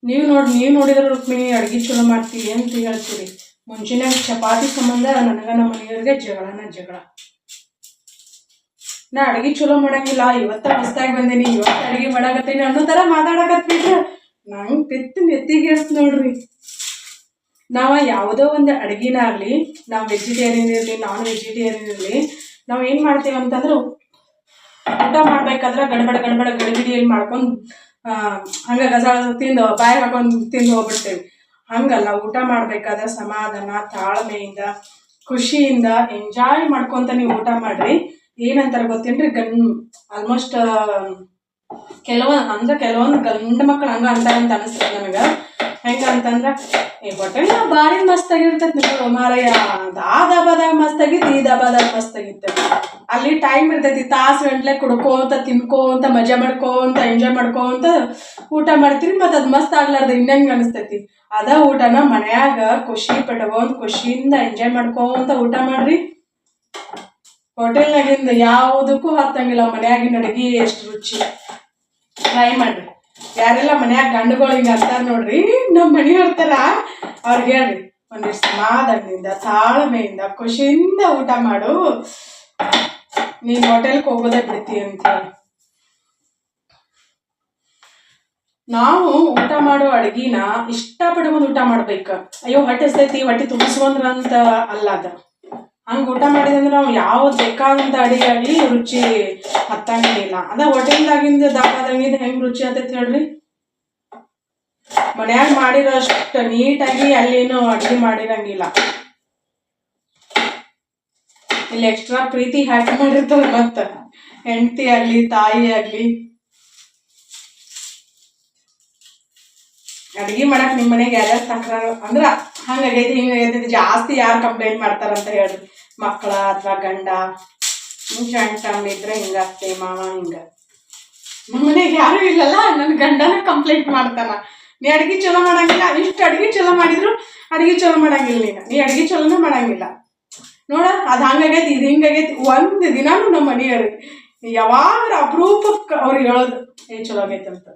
ನೀವು ನೋಡಿ ನೀವು ನೋಡಿದ್ರ ರುಕ್ಮಿಣಿ ಅಡ್ಗಿ ಚಲೋ ಮಾಡ್ತೀವಿ ಅಂತ ಹೇಳ್ತೀರಿ. ಮುಂಚಿನ ಚಪಾತಿ ಸಂಬಂಧ ನನಗೆ ನಮ್ಮ ಮನೆಯವ್ರಿಗೆ ಜಗಳನ ಜಗಳ. ನಾ ಅಡ್ಗಿ ಚಲೋ ಮಾಡಂಗಿಲ್ಲ, ಇವತ್ತ ಹೊಸ್ದಾಗಿ ಬಂದೇನಿ, ಇವತ್ತು ಅಡ್ಗೆ ಮಾಡಾಕತ್ತೀನಿ ಅನ್ನೋ ಥರ ಮಾತಾಡಕತ್ಬಿಟ್ರೆ ನಂಗೆ ಪಿತ್ ನೆತ್ತಿಗೆ ನೋಡ್ರಿ. ನಾವು ಯಾವುದೋ ಒಂದು ಅಡುಗೆನ ಆಗಲಿ, ನಾವು ವೆಜಿಟೇರಿಯನ್ ಇರಲಿ ನಾನ್ ವೆಜಿಟೇರಿಯನ್ ಇರಲಿ, ನಾವು ಏನು ಮಾಡ್ತೀವಿ ಅಂತಂದ್ರೆ ಊಟ ಮಾಡ್ಬೇಕಾದ್ರೆ ಗಡಬಡ ಗಡಬಡ ಗಡಿಬಿಡಿಯಲ್ಲಿ ಮಾಡ್ಕೊಂಡು ಹಂಗ ಗಸ ತಿಂದು ಬಾಯಿ ಹಾಕೊಂಡು ತಿಂದು ಹೋಗ್ಬಿಡ್ತೇವೆ. ಹಂಗಲ್ಲ, ಊಟ ಮಾಡ್ಬೇಕಾದ್ರೆ ಸಮಾಧಾನ, ತಾಳ್ಮೆಯಿಂದ, ಖುಷಿಯಿಂದ ಎಂಜಾಯ್ ಮಾಡ್ಕೊಂತ ನೀವು ಊಟ ಮಾಡ್ರಿ. ಏನಂತಾರೆ ಗೊತ್ತೇನ್ರಿ? ಗಂಡ್ ಆಲ್ಮೋಸ್ಟ್ ಕೆಲವೊಂದು, ಅಂದ್ರೆ ಕೆಲವೊಂದು ಗಂಡು ಮಕ್ಕಳು ಹಂಗ ಅಂತಾರಂತ ಅನಿಸ್ತದೆ ನನಗೆ. ಹೆಂಗ ಅಂತಂದ್ರ ಈ ಹೋಟೆಲ್ ಭಾರಿ ಮಸ್ತ್ ಆಗಿರ್ತೈತಿ ನೋಡು ಮಾರಯ್ಯ ಆ ದಬಾದಾಗ ಮಸ್ತ್ ಆಗಿತ್ತು ಈ ದಬಾದಾಗ ಮಸ್ತ್ ಆಗಿತ್ತು. ಅಲ್ಲಿ ಟೈಮ್ ಇರ್ತೈತಿ, ತಾಸು ಗಂಟ್ಲೆ ಕುಡ್ಕೋಂತ, ತಿನ್ಕೋಂತ, ಮಜಾ ಮಾಡ್ಕೋಂತ ಎಂಜಾಯ್ ಮಾಡ್ಕೋಂತ ಊಟ ಮಾಡ್ತೀರಿ ಮತ್ತು ಅದು ಮಸ್ತ್ ಆಗ್ಲಾರ್ದು ಇನ್ನಂಗೆ ಅನಿಸ್ತೈತಿ. ಅದ ಊಟನ ಮನ್ಯಾಗ ಖುಷಿ ಪಟ್ಕೊಂತ, ಖುಷಿಯಿಂದ ಎಂಜಾಯ್ ಮಾಡ್ಕೋಂತ ಊಟ ಮಾಡ್ರಿ. ಹೋಟೆಲ್ನಾಗಿಂದ ಯಾವುದಕ್ಕೂ ಹತ್ತಂಗಿಲ್ಲ, ಮನ್ಯಾಗಿನ ಅಡುಗೆ ಎಷ್ಟು ರುಚಿ. ಟ್ರೈ ಮಾಡ್ರಿ. ಯಾರೆಲ್ಲ ಮನ್ಯಾಗ ಗಂಡುಗಳು ಹಿಂಗೆ ಅಂತಾರ ನೋಡ್ರಿ ನಮ್ಮ ಮನೆ ಥರ ಅವ್ರಿಗೆ ಹೇಳ್ರಿ, ಒಂದಿಷ್ಟು ಸಮಾಧಾನದಿಂದ, ತಾಳ್ಮೆಯಿಂದ, ಖುಷಿಯಿಂದ ಊಟ ಮಾಡು. ನೀನು ಹೋಟೆಲ್ಗೆ ಹೋಗೋದೇ ಬಿಡ್ತಿ ಅಂತ ನಾವು ಊಟ ಮಾಡೋ ಅಡ್ಗಿನ ಇಷ್ಟಪಡ್ಕೊಂಡು ಊಟ ಮಾಡ್ಬೇಕು. ಅಯ್ಯೋ, ಹೊಟ್ಟೆ ಸೈತಿ ಹೊಟ್ಟೆ ತುಂಬಿಸ್ಕೊಂಡ್ರ ಅಂತ ಅಲ್ಲ ಅದ. ಹಂಗೆ ಊಟ ಮಾಡಿದಂದ್ರೆ ನಾವು ಯಾವ್ದು ಬೇಕಾದಂಥ ಅಡಿಗೆ ಆಗಲಿ ರುಚಿ ಹತ್ತಂಗಿಲ್ಲ ಅದ ಹೋಟೆಲ್ದಾಗಿಂದ ದಾಬಾದಾಗಿಂದ ಹೆಂಗೆ ರುಚಿ ಆತೈತಿ ಹೇಳ್ರಿ? ಮನ್ಯಾಗ ಮಾಡಿರೋ ಅಷ್ಟು ನೀಟಾಗಿ ಅಲ್ಲೇನು ಅಡಿಗೆ ಮಾಡಿರಂಗಿಲ್ಲ. ಇಲ್ಲಿ ಎಕ್ಸ್ಟ್ರಾ ಪ್ರೀತಿ ಹಾಕಿ ಮಾಡಿರ್ತಾರೆ ಮತ್ತ. ಹೆಂಡತಿ ಆಗ್ಲಿ, ತಾಯಿ ಆಗ್ಲಿ. ಅಡಿಗೆ ಮಾಡಕ್ ನಿಮ್ಮ ಮನೆಗೆ ಯಾರ್ಯಾರು ತಕ್ರಾರು ಅಂದ್ರ ಹಂಗಾಗೈತಿ ಹಿಂಗಾಗೈತಿ ಜಾಸ್ತಿ ಯಾರು ಕಂಪ್ಲೇಂಟ್ ಮಾಡ್ತಾರಂತ ಹೇಳ್ರಿ. ಮಕ್ಕಳ ಅಥವಾ ಗಂಡ ಸಣ್ಣ ತಮ್ಮ ಇದ್ರೆ ಹಿಂಗಾಗ್ತೆ ಮಾವ ಹಿಂಗ ನಮ್ಮನೆಗೆ ಯಾರು ಇಲ್ಲಲ್ಲ ನನ್ನ ಗಂಡನ ಕಂಪ್ಲೇಂಟ್ ಮಾಡ್ತಾನ. ನೀ ಅಡ್ಗೆ ಚಲೋ ಮಾಡಂಗಿಲ್ಲ, ಇಷ್ಟು ಅಡ್ಗೆ ಚಲೋ ಮಾಡಿದ್ರು, ಅಡ್ಗೆ ಚಲೋ ಮಾಡಂಗಿಲ್ಲ ನೀನು. ನೀ ಅಡ್ಗೆ ಚಲೋನು ಮಾಡಂಗಿಲ್ಲ. ನೋಡ, ಅದು ಹಂಗಾಗೈತಿ, ಇದು ಹಿಂಗಾಗೈತಿ. ಒಂದು ದಿನಾನು ನಮ್ಮ ಮನೆಯವ್ರಿಗೆ ಯಾವಾಗ ಅಪರೂಪಕ್ಕೆ ಅವ್ರಿಗೆ ಹೇಳೋದು, ಏ, ಚಲೋ ಆಗೈತೆ ಅಂತ.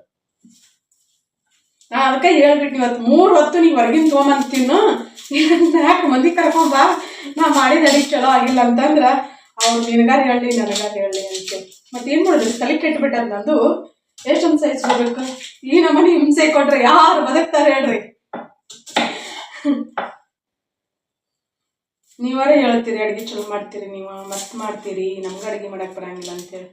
ನಾ ಅದಕ್ಕೆ ಹೇಳ್ಬಿಟ್ಟು ಇವತ್ತು ಮೂರು ಹೊತ್ತು ನೀವು ಹೊರಗಿನ ತೊಗೊಂಬಂದು ತಿನ್ನು. ಯಾಕೆ ಮಂದಿ ಕರ್ಕೊಂಡ್ ಬಾ? ನಾ ಮಾಡಿದ ಅಡಿಗೆ ಚಲೋ ಆಗಿಲ್ಲ ಅಂತಂದ್ರ ಅವ್ರು ನಿನಗಾರ ಹೇಳಿ ನನಗಾರ ಹೇಳಿ ಅಂತ. ಮತ್ತೆ ಏನ್ ಮಾಡಿದ್ರಿ ತಲೆ ಕೆಟ್ಬಿಟ್ಟದ ನಂದು. ಎಷ್ಟೊಂದು ಸಹಿಸ್ಕೋಬೇಕು ಈ ನಮ್ಮನೆ ಹಿಂಸೆ ಕೊಟ್ರೆ ಯಾರು ಬದುಕ್ತಾರೆ ಹೇಳ್ರಿ. ನೀವರೇ ಹೇಳ್ತೀರಿ, ಅಡ್ಗೆ ಚಲೋ ಮಾಡ್ತೀರಿ ನೀವು, ಮಸ್ತ್ ಮಾಡ್ತೀರಿ ನಮ್ಗೆ ಅಡ್ಗೆ ಮಾಡಕ್ ಬರಂಗಿಲ್ಲ ಅಂತೇಳಿ.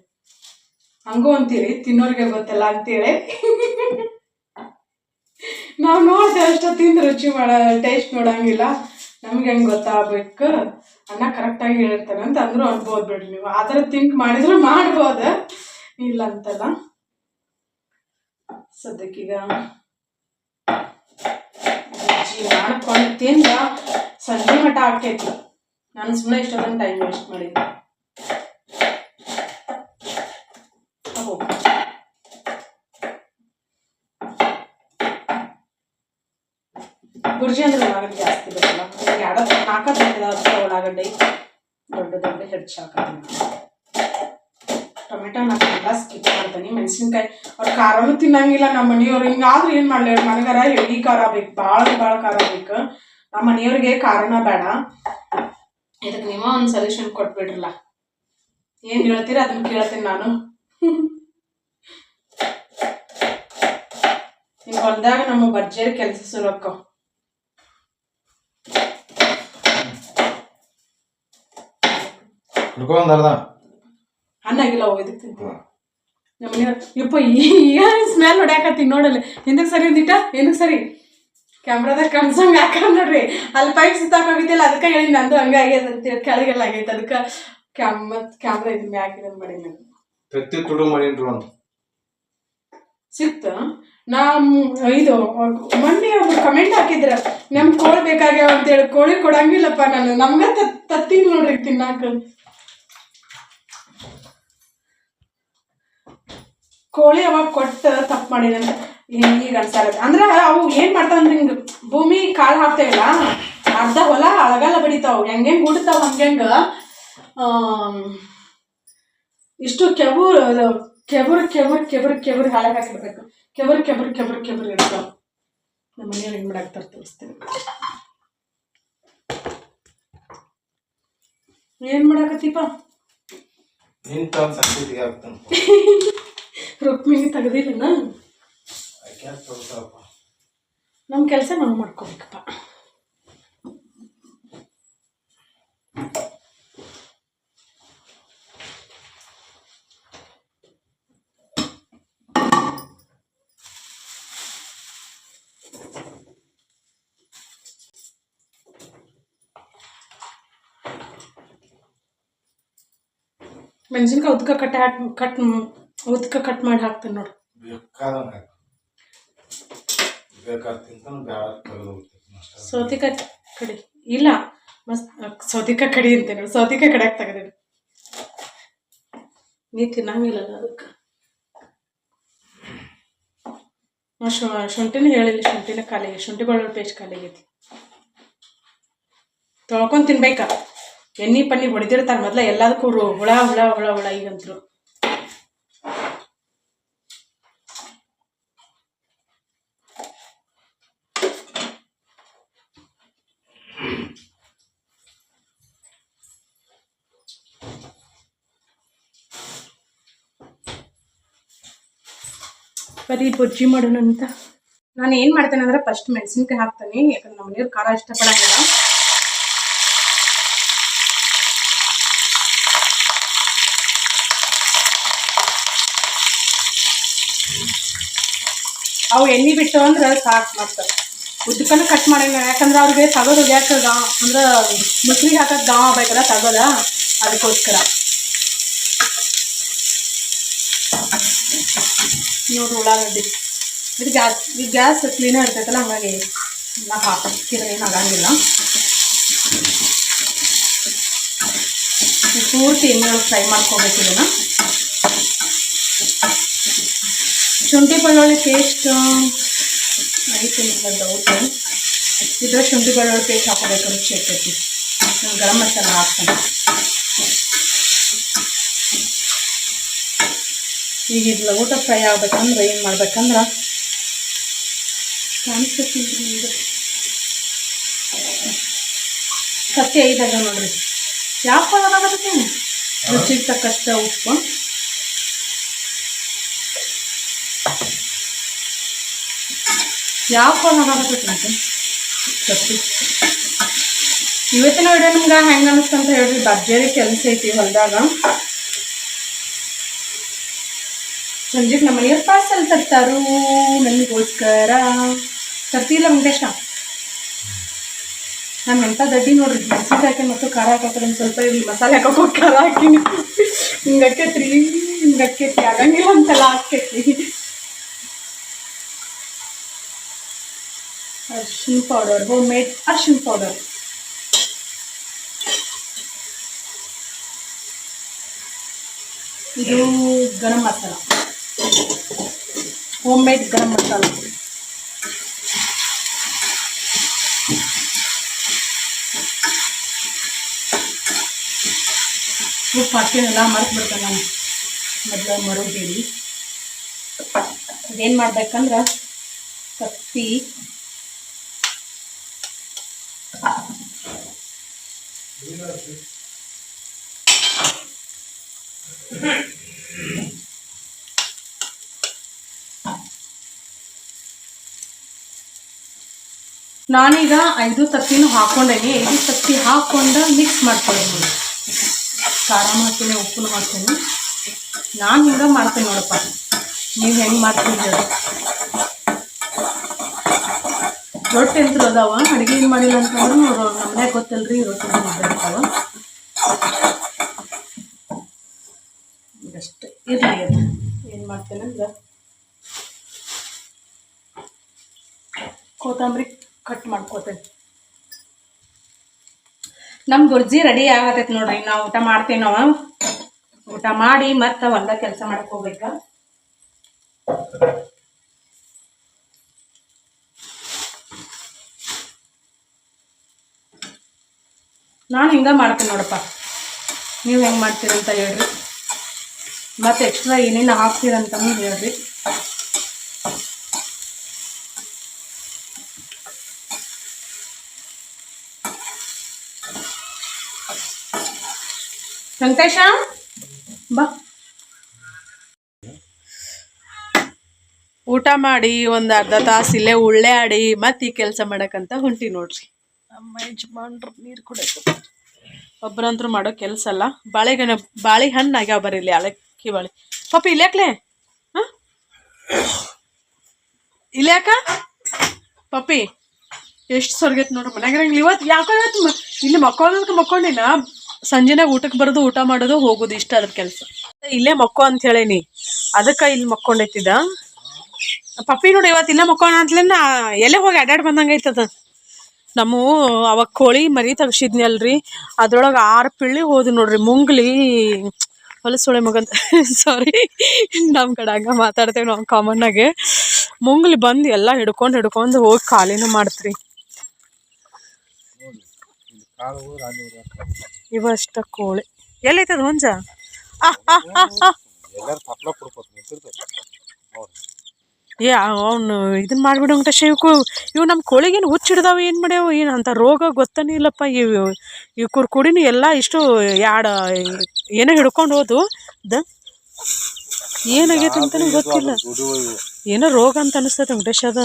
ಹಂಗೂ ಅಂತೀರಿ, ತಿನ್ನೋರಿಗೆ ಗೊತ್ತಲ್ಲ ಅಂತೇಳಿ. ನಾವು ಅಷ್ಟ ತಿಂದು ರುಚಿ ಮಾಡ ಟೇಸ್ಟ್ ನೋಡಂಗಿಲ್ಲ. ನಮ್ಗೆ ಹೆಂಗೆ ಗೊತ್ತಾಗಬೇಕು? ಅನ್ನ ಕರೆಕ್ಟಾಗಿ ಹೇಳಿರ್ತಾನೆ ಅಂತ ಅಂದರೂ ಅನ್ಬೋದು ಬಿಡ್ರಿ ನೀವು. ಆ ಥರ ಥಿಂಕ್ ಮಾಡಿದ್ರೆ ಮಾಡ್ಬೋದು. ಇಲ್ಲ ಅಂತಲ್ಲ. ಸದ್ಯಕ್ಕೀಗ ರುಚಿ ಮಾಡ್ಕೊಂಡು ತಿಂದ ಸಂಜೆ ಮಠ ಆಕೈತಿ ನಾನು ಸುಮ್ಮನೆ ಇಷ್ಟೊಂದು ಟೈಮ್ ವೇಸ್ಟ್ ಮಾಡಿದ್ದೆ. ಗುರ್ಜಿ ಅಂದ್ರೆ ಉಳ್ಳಾಗಡ್ಡಿ ಜಾಸ್ತಿ ಬೇಕಲ್ಲ ಎರಡು ನಾಲ್ಕು ದೊಡ್ಡ ಉಳ್ಳಾಗಡ್ಡಿ ದೊಡ್ಡ ದೊಡ್ಡ ಹೆಚ್ಚು ಹಾಕೋದು. ನಾನು ಎಲ್ಲ ಸ್ಕಿಪ್ ಮಾಡ್ತೀನಿ. ಮೆಣಸಿನ್ಕಾಯಿ, ಅವ್ರು ಖಾರನೂ ತಿನ್ನಂಗಿಲ್ಲ ನಮ್ಮ ಮನೆಯವ್ರು. ಹಿಂಗಾದ್ರೆ ಏನು ಮಾಡಲಿ? ಮನೆಗಾರ ಎಳ್ಳಿ ಖಾರ ಬೇಕು ಭಾಳ ಭಾಳ ಖಾರ ಬೇಕು. ನಮ್ಮ ಮನೆಯವ್ರಿಗೆ ಖಾರನ ಬೇಡ. ಇದಕ್ಕೆ ನೀವ ಒಂದು ಸೊಲ್ಯೂಷನ್ ಕೊಟ್ಬಿಡ್ರಲ್ಲ. ಏನು ಹೇಳ್ತೀರ? ಅದನ್ನ ಕೇಳ್ತೀನಿ ನಾನು. ಹಿಂಗೆ ಹೊಲ್ದಾಗ ನಮ್ಮ ಭರ್ಜರಿ ಕೆಲಸ ಶುರು ಅರ್ಧ ಅನ್ನಾಗಿಲ್ಲ ತಿಂತೀನಿ. ನಮ್ಮ ಯಪ್ಪ ಏನು ಸ್ಮೆಲ್ ಹೊಡ್ಯಾಕತ್ತೀನಿ ನೋಡಲ್ಲ. ಹಿಂದಕ್ಕೆ ಸರಿ ಒಂದಿಟ ಹಿಂದಕ್ಕೆ ಸರಿ? ಕ್ಯಾಮ್ರಾದಾಗ ಕಮ್ಸಂಗ್ ಹಾಕ ನೋಡ್ರಿ. ಅಲ್ಲಿ ಪೈಪ್ ಸುತ್ತಾಕೋಗಿದ್ದಿಲ್ಲ ಅದಕ್ಕೆ ಹೇಳಿ ನಂದು ಹಂಗಾಗ್ಯದ ಅಂತ ಅಂತೇಳಿ ಕೆಳಗೆಲ್ಲ ಆಗೈತೆ. ಅದಕ್ಕೆ ಕ್ಯಾಮ್ ಮತ್ತು ಕ್ಯಾಮ್ರಾ ಇದನ್ನ ಮ್ಯಾಕಿದ ಮಾಡಿ ನಾನು ತತ್ತಿ ತುಡು ಮಾಡೀನ್ರಿ ಒಂದು. ಸಿಕ್ತ. ನಮ್ ಇದು ಮೊನ್ನೆ ಒಬ್ರು ಕಮೆಂಟ್ ಹಾಕಿದ್ರ. ನಮ್ ಕೋಳಿ ಬೇಕಾಗ್ಯಾವ ಅಂತೇಳಿ ಕೋಳಿ ಕೊಡಂಗಿಲ್ಲಪ್ಪ ನಾನು. ನಮ್ಗ ತತ್ತಿ ತತ್ತೀನಿ ನೋಡ್ರಿ ತಿನ್ನಾಕ. ಕೋಳಿ ಅವಾಗ ಕೊಟ್ಟು ತಪ್ಪು ಮಾಡಿದಂತ ಈಗ ಅನ್ಸಾರತ್ತೆ ಅಂದ್ರೆ ಅವು ಏನ್ ಮಾಡ್ತಾವ ಅಂದ್ರೆ ಹಿಂಗ ಭೂಮಿ ಕಾಳು ಹಾಕ್ತೇವಲ್ಲ ಅರ್ಧ ಹೊಲ ಅಳಗಲ್ಲ ಬಡಿತಾವ ಹೆಂಗೆಂಗ್ ಹುಡ್ತಾವ ಹಂಗೆಂಗ ಆಮ್, ಇಷ್ಟು ಕೆಬೂರ್ ಕೆಬುರ್ ಕೆಬುರ್ ಕೆಬುರ್ ಕೆಬುರ್ ಹಾಳಾಗಿ ಹಾಕಿರ್ಬೇಕು ಕೆಬುರ್ ಕೆಬುರ್ ಕೆಬುರ್ ಕೆಬುರ್ ಇರ್ತಾವ. ನಮ್ಮ ಮನೆಯಲ್ಲಿ ಹೆಂಗ್ ಮಾಡಾಕ್ತಾರ ತೋರಿಸ್ತೀನಿ. ಏನ್ ಮಾಡಾಕತ್ತೀಪ? ನಿಂತ ರುಕ್ಮಿಣಿ ತೆಗ್ದಿಲ್ಲನ ಯಾಕೆ ತೋರ್ಸಪ್ಪ ನಮ್ಮ ಕೆಲಸ ನಾವು ಮಾಡ್ಕೋಬೇಕಪ್ಪ. ಮೆಣಸಿನ್ಕಾಯಿ ಉದ್ಕ ಕಟ್ ಹಾಕಿ ಕಟ್ ಉದ್ಕ ಕಟ್ ಮಾಡಿ ಹಾಕ್ತೀನಿ ನೋಡು. ಬೇಕಾದಂಗೆ ತಿಂತಾನೆ ಬ್ಯಾಡ ತೆಗೆದು ಸೌತಿಕಾಯಿ ಕಡಿ. ಇಲ್ಲ ಮಸ್ತ್ ಸೌತಿಕಾಯಿ ಕಡಿ ನೋಡಿ. ಸೌತಿಕಾಯಿ ಕಡಿಯಾಕ ತೆಗೆದಿಡು ನೀ ತಿನ್ನಂಗಿಲ್ಲ ಅದಕ್ಕೆ. ಶುಂಠಿನ ಹೇಳಿಲ್ಲ ಶುಂಠಿನ ಖಾಲಿ ಶುಂಠಿ ಬೆಳ್ಳುಳ್ಳಿ ಪೇಸ್ಟ್ ಖಾಲಿ ಆಗೈತಿ. ತೊಳ್ಕೊಂಡು ತಿನ್ಬೇಕಾ? ಎಣ್ಣೆ ಪನ್ನಿ ಹೊಡೆದಿರ್ತಾರೆ ಮೊದ್ಲ ಎಲ್ಲದಕ್ಕೂ ಹುಳ ಹುಳ ಹುಳ ಹುಳ ಈಗಂತರು. ಬರೀ ಬಜ್ಜಿ ಮಾಡೋಣ ಅಂತ. ನಾನು ಏನು ಮಾಡ್ತೇನೆ ಅಂದ್ರೆ ಫಸ್ಟ್ ಮೆಣಸಿನ್ಕಾಯಿ ಹಾಕ್ತೇನೆ, ಯಾಕಂದ್ರೆ ನಮ್ಮ ಮನೆಯವ್ರು ಖಾರ ಇಷ್ಟಪಡೋಂಗಿಲ್ಲ. ಅವು ಎಣ್ಣೆ ಬಿಟ್ಟು ಅಂದ್ರೆ ಸಾಕು ಮತ್ತೆ ಉದ್ದಕ್ಕನ ಕಟ್ ಮಾಡಿಲ್ಲ, ಯಾಕಂದ್ರೆ ಅವ್ರಿಗೆ ತಗೋದು ಯಾಕೆ ಗಾ ಅಂದ್ರೆ ಮುಸ್ಲಿಗೆ ಹಾಕೋದು ಗಾವ ಬೇಕಲ್ಲ ತಗೋದ ಅದಕ್ಕೋಸ್ಕರ. ನೋಡು ಉಳ್ಳಾಗಡ್ಡಿ. ಇದು ಗ್ಯಾಸ್, ಈ ಗ್ಯಾಸ್ ಕ್ಲೀನಾಗಿ ಇರ್ತೈತಲ್ಲ, ಹಾಗಾಗಿ ನಾವು ಹಾಕಿದ್ರೆ ಏನು ಆಗಂಗಿಲ್ಲ. ಪೂರ್ತಿ ಎಣ್ಣೆ ಫ್ರೈ ಮಾಡ್ಕೋಬೇಕು ಇದನ್ನ. ಶುಂಠಿ ಬೆಳ್ಳುಳ್ಳಿ ಪೇಸ್ಟ್ ಐತೆ ಡೌಟ್ ಇದ್ರೆ ಶುಂಠಿ ಬೆಳ್ಳುಳ್ಳಿ ಪೇಸ್ಟ್ ಹಾಕೋಬೇಕು, ರುಚಿ ಇರ್ತೈತಿ. ಗರಂ ಮಸಾಲ ಹಾಕ್ತೇನೆ. ಈಗ ಇದು ಊಟ ಫ್ರೈ ಆಗ್ಬೇಕಂದ್ರೆ ಏನು ಮಾಡ್ಬೇಕಂದ್ರೆ ಸಸ್ಯ ಐದಾಗ ನೋಡ್ರಿ. ಯಾವ ಆಗತ್ತೆ ರುಚಿಗೆ ತಕ್ಕಷ್ಟು ಉಪ್ಪು. ಯಾವ ಅಂತ ಕತ್ತಿ ಇವತ್ತಿನ ವಿಡಿಯೋ ನಿಮ್ಗೆ ಹೆಂಗೆ ಅನಿಸ್ತಂತ ಹೇಳ್ರಿ. ಭರ್ಜರಿ ಕೆಲಸ ಐತಿ ಹೊಲದಾಗ. ಸಂಜೆಗೆ ನಮ್ಮ ಮನೆಯವ್ರು ಪಾರ್ಸಲ್ ತರ್ತಾರು, ನನಗೋಸ್ಕರ. ತರ್ತಿಲ್ಲ ವೆಂಕಟೇಶ? ನಾನು ಎಂಥ ದಡ್ಡಿ ನೋಡ್ರಿ, ಮೆಣಸಿನ್ಕಾಯಿ ಹಾಕಿ ಮತ್ತು ಖಾರ ಹಾಕೋದ್ರೆ ಒಂದು ಸ್ವಲ್ಪ ಇಲ್ಲಿ ಮಸಾಲೆ ಹಾಕೋಕೆ ಖಾರ ಹಾಕಿನಿ ಹಿಂಗೆ ಅಕ್ಕೈತ್ರಿ, ಹಿಂಗೆ ಅಕ್ಕೈತಿ ಆಗಂಗಿಲ್ಲ ಅಂತೆಲ್ಲ ಹಾಕೈತಿ ಅರ್ಶಿನ ಪೌಡರ್ ಹೋಮ್ ಮೇಡ್ ಅರ್ಶಿನ ಪೌಡರ್ ಇದು ಗರಂ ಮಸಾಲ. ಹೋಮ್ ಮೇಡ್ ಗರಂ ಮಸಾಲ ಉಪ್ಪು ಹಾಕ್ತೀನಲ್ಲ ಮರ್ತು ಬಿಡ್ತೇನೆ ನಾನು. ಮೊದಲು ಮರುಗ್ ಹೇಳಿ ಅದೇನು ಮಾಡ್ಬೇಕಂದ್ರೆ ಕತ್ತಿ ನಾನೀಗ ಐದು ತತ್ತಿನೂ ಹಾಕೊಂಡೇನಿ ಐದು ತತ್ತಿ ಹಾಕೊಂಡು ಮಿಕ್ಸ್ ಮಾಡ್ಕೊಳ್ಳೋದು ನೋಡಿ ಖಾರ ಹಾಕ್ತೀನಿ ಉಪ್ಪು ಹಾಕ್ತೀನಿ. ನಾನು ಹಿಂಗೆ ಮಾಡ್ತೀನಿ ನೋಡಪ್ಪ. ನೀವು ಹೆಂಗೆ ಮಾಡ್ತೀನಿ ರೊಟ್ಟಿ ಅಂತ ಅದಾವ, ಅಡುಗೆ ಏನು ಮಾಡಿಲ್ಲ ಅಂತಂದ್ರೆ ನಮ್ಮನೆ ಗೊತ್ತಲ್ರಿ, ರೊಟ್ಟಿ ಇರ್ತಾವ ಅಷ್ಟೇ ಇರಲಿ ಅದು ಏನು ಮಾಡ್ತೇನೆ ಅಂದ್ರೆ ಕೊತ್ತಂಬರಿ. ಕಟ್ ಮಾಡ್ಕೋತೇನೆ. ನಮ್ಮ ಬುರ್ಜಿ ರೆಡಿ ಆಗತೈತೆ ನೋಡ್ರಿ ನಾವು ಊಟ ಮಾಡ್ತೀವಿ ನಾವು. ಊಟ ಮಾಡಿ ಮತ್ತೆ ಹೊಲ್ದಾಗ ಕೆಲಸ ಮಾಡಕ್ ಹೋಗ್ಬೇಕ. ನಾನು ಹಿಂಗೆ ಮಾಡ್ತೀನಿ ನೋಡಪ್ಪ. ನೀವು ಹೆಂಗೆ ಮಾಡ್ತೀರಂತ ಹೇಳ್ರಿ. ಮತ್ತೆ ಎಕ್ಸ್ಟ್ರಾ ಏನೇನು ಹಾಕ್ತೀರಂತನೂ ಹೇಳ್ರಿ. ವೆಂಕಟೇಶ? ಬಾ. ಊಟ ಮಾಡಿ ಒಂದು ಅರ್ಧ ತಾಸು ಇಲ್ಲೇ ಉಳ್ಳೆ ಆಡಿ ಮತ್ತೆ ಈ ಕೆಲಸ ಮಾಡಕ್ಕಂತ ಹೊಂಟಿ ನೋಡ್ರಿ. ನಮ್ಮ ಯಜಮಾನ್ರು ನೀರು ಕುಡಿಯೋದು ಒಬ್ಬರಂತರೂ ಮಾಡೋ ಕೆಲಸ ಅಲ್ಲ. ಬಾಳೆಗಣ ಬಾಳೆ ಹಣ್ಣು ಆಗ್ಯಾವ ಬರೀಲಿ ಇಲ್ಲಿ ಅಲಕ್ಕಿ ಬಾಳೆ ಪಾಪ ಇಲ್ಯಾಕ್ಲೆ ಹಾಂ? ಇಲ್ಯಾಕ ಪಪ್ಪಿ ಎಷ್ಟು ಸೊರ್ಗೈತೆ ನೋಡ್ರಿ ಮನ್ಯಾಗ. ಇವತ್ತು ಯಾಕೋ ಇವತ್ತು ಮ- ಇಲ್ಲಿ ಮಕ್ಕೊಳ್ಳೋದಕ್ಕೆ ಮಕ್ಕೊಂಡಿನ? ಸಂಜೆನಾಗ ಊಟಕ್ಕೆ ಬರೋದು, ಊಟ ಮಾಡೋದು ಹೋಗೋದು ಇಷ್ಟ ಅದ್ರ ಕೆಲಸ. ಇಲ್ಲೇ ಮಕ್ಕೋ ಅಂತ ಹೇಳೇನಿ. ಅದಕ್ಕೆ ಇಲ್ಲಿ ಮಕ್ಕೊಂಡೈತಿದ. ಪಪ್ಪಿ ನೋಡಿ ಇವತ್ತು ಇಲ್ಲೇ ಮಕ್ಕೋಣ ನಾ ಎಲ್ಲೇ ಹೋಗಿ ಅಡ್ಡಾಡ್ ಬಂದಂಗೆ ಐತದ ನಮ್ಮ ಅವಾಗ ಕೋಳಿ ಮರಿ ತೆಗ್ಸಿದ್ನಿ ಅಲ್ರಿ ಅದ್ರೊಳಗೆ ಆರು ಪಿಳ್ಳಿ ಹೋದ್ವಿ ನೋಡ್ರಿ. ಮುಂಗ್ಲಿ ಹೊಲಸೊಳೆ ಮಗಂತ ಸಾರಿ ನಮ್ಮ ಕಡೆ ಹಂಗೆ ಮಾತಾಡ್ತೇವೆ ನಾವು ಕಾಮನ್ನಾಗೆ ಮುಂಗ್ಲಿ ಬಂದು ಎಲ್ಲ ಹಿಡ್ಕೊಂಡು ಹಿಡ್ಕೊಂಡು ಹೋಗಿ ಖಾಲಿನೂ ಮಾಡ್ತ್ರಿ. ರಾಜ ಇವಷ್ಟ ಕೋಳಿ. ಎಲ್ಲೈತದ ಹುಂಜ? ಏ ಅವನು ಇದನ್ನ ಮಾಡ್ಬಿಡು ಶಿವಕು. ಇವು ನಮ್ಮ ಕೋಳಿಗೇನು ಹುಚ್ಚು ಹಿಡ್ದಾವ ಏನು ಮಾಡ್ಯಾವ? ಏನು ಅಂತ ರೋಗ ಗೊತ್ತನೇ ಇಲ್ಲಪ್ಪ. ಇವು ಇವು ಕುರ್ಕುಡಿನೂ ಎಲ್ಲ ಇಷ್ಟು ಯಾಡ ಏನೋ ಹಿಡ್ಕೊಂಡು ಹೋದು. ದ ಏನಾಗೈತೆ ಅಂತಲೂ ಗೊತ್ತಿಲ್ಲ. ಏನೋ ರೋಗ ಅಂತ ಅನಿಸ್ತೈತೆ ವೆಂಕಟೇಶ್ ಅದ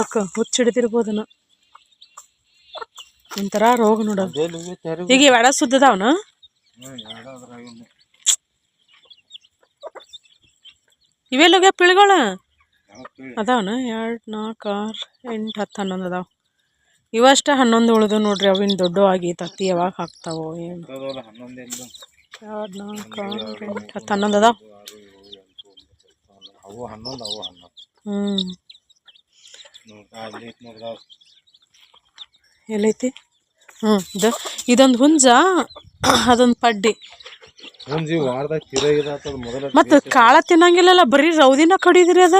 ಓಕೆ ಹುಚ್ಚ ಹಿಡಿದಿರ್ಬೋದನ ಒಂಥರ ರೋಗ ನೋಡ. ಈಗ ಇವೆಡ ಸುದ್ದದಾವನ ಹ್ಞೂ. ಇವೆಲ್ಲೋಗ್ಯ ಪಿಳಿಗಳ? ಅದಾವನ ಎರಡು ನಾಲ್ಕು ಆರು ಎಂಟು ಹತ್ತು ಹನ್ನೊಂದು ಅದಾವ. ಇವಷ್ಟ ಹನ್ನೊಂದು ಉಳಿದು ನೋಡ್ರಿ ಅವಿನ ದೊಡ್ಡ ಆಗಿ ತತ್ತಿ ಯಾವಾಗ ಹಾಕ್ತಾವೋ ಏನು. ಎರಡು ನಾಲ್ಕು ಆರು ಎಂಟು ಹತ್ತು ಹನ್ನೊಂದು ಅದಾವ. ಆರು ಎಲ್ಲೈತಿ? ಹ್ಞೂ ಇದು ಇದೊಂದು ಹುಂಜ ಅದೊಂದು ಪಡ್ಡಿ. ಮತ್ತು ಕಾಳ ತಿನ್ನಂಗಿಲ್ಲಲ್ಲ ಬರೀ ರೌದಿನ ಕಡಿದ್ರಿ ಅದ?